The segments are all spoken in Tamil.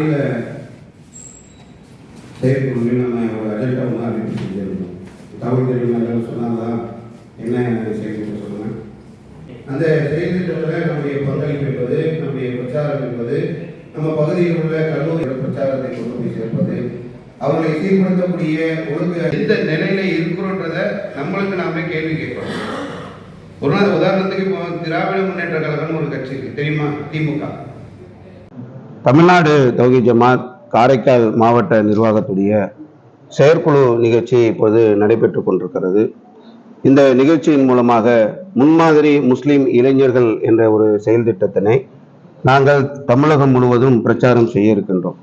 மாநில செயற்குழுவில் நம்ம ஒரு அஜெண்டா ஒன்று அறிவிப்பு செஞ்சிருந்தோம். தகவல் தெரியும் எல்லாரும் சொன்னாங்களா என்ன செயல்திட்டம் சொல்லுங்க. அந்த செயல்திட்டத்தில் நம்முடைய பங்களிப்பு என்பது நம்முடைய பிரச்சாரம் என்பது நம்ம பகுதியில் உள்ள கல்லூரி பிரச்சாரத்தை கொண்டு போய் சேர்ப்பது அவர்களை சீர்படுத்தக்கூடிய ஒழுங்கு எந்த நிலையில இருக்கிறோன்றத நம்மளுக்கு நாமே கேள்வி கேட்கிறோம் ஒரு நாள் உதாரணத்துக்கு இப்போ திராவிட முன்னேற்ற கழகம் ஒரு கட்சி இருக்கு. தெரியுமா? திமுக. தமிழ்நாடு தௌஹி ஜமாத் காரைக்கால் மாவட்ட நிர்வாகத்துடைய செயற்குழு நிகழ்ச்சி இப்போது நடைபெற்று கொண்டிருக்கிறது. இந்த நிகழ்ச்சியின் மூலமாக முன்மாதிரி முஸ்லீம் இளைஞர்கள் என்ற ஒரு செயல் திட்டத்தினை நாங்கள் தமிழகம் முழுவதும் பிரச்சாரம் செய்ய இருக்கின்றோம்.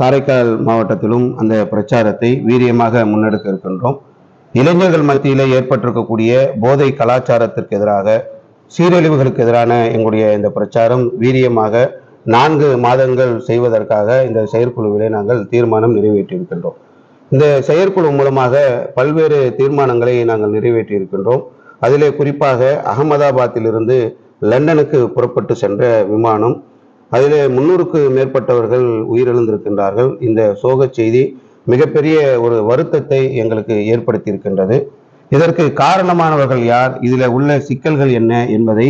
காரைக்கால் மாவட்டத்திலும் அந்த பிரச்சாரத்தை வீரியமாக முன்னெடுக்க இருக்கின்றோம். இளைஞர்கள் மத்தியிலே ஏற்பட்டிருக்கக்கூடிய போதை கலாச்சாரத்திற்கு எதிராக சீரழிவுகளுக்கு எதிரான எங்களுடைய இந்த பிரச்சாரம் வீரியமாக நான்கு மாதங்கள் செய்வதற்காக இந்த செயற்குழுவிலே நாங்கள் தீர்மானம் நிறைவேற்றியிருக்கின்றோம். இந்த செயற்குழு மூலமாக பல்வேறு தீர்மானங்களை நாங்கள் நிறைவேற்றி இருக்கின்றோம் அதிலே குறிப்பாக அகமதாபாத்திலிருந்து லண்டனுக்கு புறப்பட்டு சென்ற விமானம் அதிலே முன்னூறுக்கு மேற்பட்டவர்கள் உயிரிழந்திருக்கின்றார்கள். இந்த சோகச் செய்தி மிகப்பெரிய ஒரு வருத்தத்தை எங்களுக்கு ஏற்படுத்தியிருக்கின்றது. இதற்கு காரணமானவர்கள் யார்? இதில் உள்ள சிக்கல்கள் என்ன என்பதை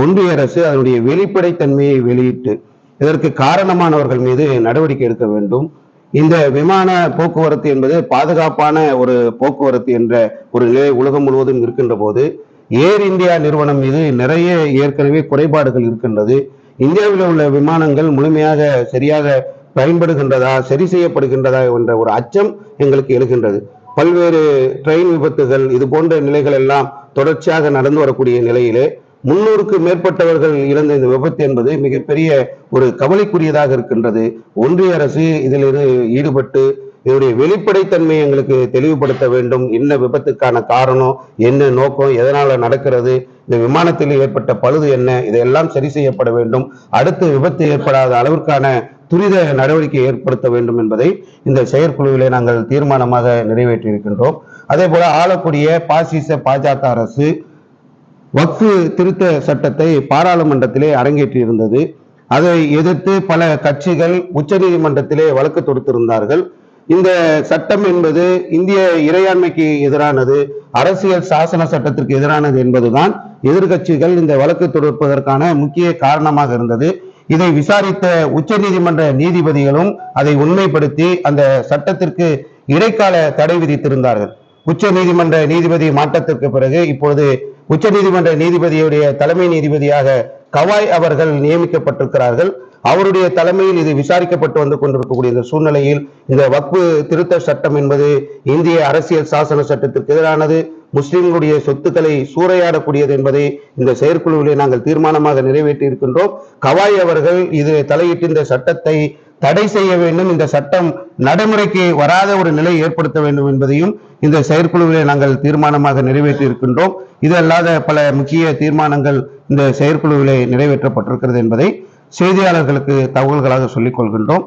ஒன்றிய அரசு அதனுடைய வெளிப்படைத்தன்மையை வெளியிட்டு இதற்கு காரணமானவர்கள் மீது நடவடிக்கை எடுக்க வேண்டும். இந்த விமான போக்குவரத்து என்பது பாதுகாப்பான ஒரு போக்குவரத்து என்ற ஒரு நிலை உலகம் முழுவதும் இருக்கின்ற போது ஏர் இந்தியா நிறுவனம் மீது நிறைய ஏற்கனவே குறைபாடுகள் இருக்கின்றது. இந்தியாவில் உள்ள விமானங்கள் முழுமையாக சரியாக பயன்படுகின்றதா சரி செய்யப்படுகின்றதா என்ற ஒரு அச்சம் எங்களுக்கு எழுகின்றது. பல்வேறு ட்ரெயின் விபத்துகள் இது போன்ற நிலைகள் எல்லாம் தொடர்ச்சியாக நடந்து வரக்கூடிய நிலையிலே முன்னூறுக்கு மேற்பட்டவர்கள் இழந்த இந்த விபத்து என்பது மிகப்பெரிய ஒரு கவலைக்குரியதாக இருக்கின்றது. ஒன்றிய அரசு இதில் ஈடுபட்டு இதனுடைய வெளிப்படைத்தன்மையை எங்களுக்கு தெளிவுபடுத்த வேண்டும். என்ன விபத்துக்கான காரணம் என்ன நோக்கம் எதனால நடக்கிறது இந்த விமானத்தில் ஏற்பட்ட பழுது என்ன இதையெல்லாம் சரி செய்யப்பட வேண்டும். அடுத்து விபத்து ஏற்படாத அளவிற்கான துரித நடவடிக்கை ஏற்படுத்த வேண்டும் என்பதை இந்த செயற்குழுவிலே நாங்கள் தீர்மானமாக நிறைவேற்றியிருக்கின்றோம். அதே போல ஆளக்கூடிய பாசிச பாஜக அரசு வக்ஃபு திருத்த சட்டத்தை பாராளுமன்றத்திலே அரங்கேற்றியிருந்தது. அதை எதிர்த்து பல கட்சிகள் உச்சநீதிமன்றத்திலே வழக்கு தொடுத்திருந்தார்கள். இந்த சட்டம் என்பது இந்திய இறையாண்மைக்கு எதிரானது அரசியல் சாசன சட்டத்திற்கு எதிரானது என்பதுதான் எதிர்கட்சிகள் இந்த வழக்கு தொடுப்பதற்கான முக்கிய காரணமாக இருந்தது. இதை விசாரித்த உச்சநீதிமன்ற நீதிபதிகளும் அதை உண்மைப்படுத்தி அந்த சட்டத்திற்கு இடைக்கால தடை விதித்திருந்தார்கள். உச்ச நீதிமன்ற நீதிபதி மாற்றத்திற்கு பிறகு இப்பொழுது உச்ச நீதிமன்ற நீதிபதியுடைய தலைமை நீதிபதியாக கவாய் அவர்கள் நியமிக்கப்பட்டிருக்கிறார்கள். அவருடைய தலைமையில் இது விசாரிக்கப்பட்டு வந்து கொண்டிருக்கக்கூடிய இந்த சூழ்நிலையில் இந்த வக்பு திருத்த சட்டம் என்பது இந்திய அரசியல் சாசன சட்டத்திற்கு எதிரானது. முஸ்லிம்களுடைய சொத்துக்களை சூறையாடக்கூடியது என்பதை இந்த செயற்குழுவிலே நாங்கள் தீர்மானமாக நிறைவேற்றி இருக்கின்றோம் கவாய் அவர்கள் இது தலையிட்டு இந்த சட்டத்தை தடை செய்ய வேண்டும். இந்த சட்டம் நடைமுறைக்கு வராத ஒரு நிலை ஏற்படுத்த வேண்டும் என்பதையும் இந்த செயற்குழுவிலே நாங்கள் தீர்மானமாக நிறைவேற்றி இருக்கின்றோம் இது அல்லாத பல முக்கிய தீர்மானங்கள் இந்த செயற்குழுவிலே நிறைவேற்றப்பட்டிருக்கிறது என்பதை செய்தியாளர்களுக்கு தகவல்களாக சொல்லிக் கொள்கின்றோம்.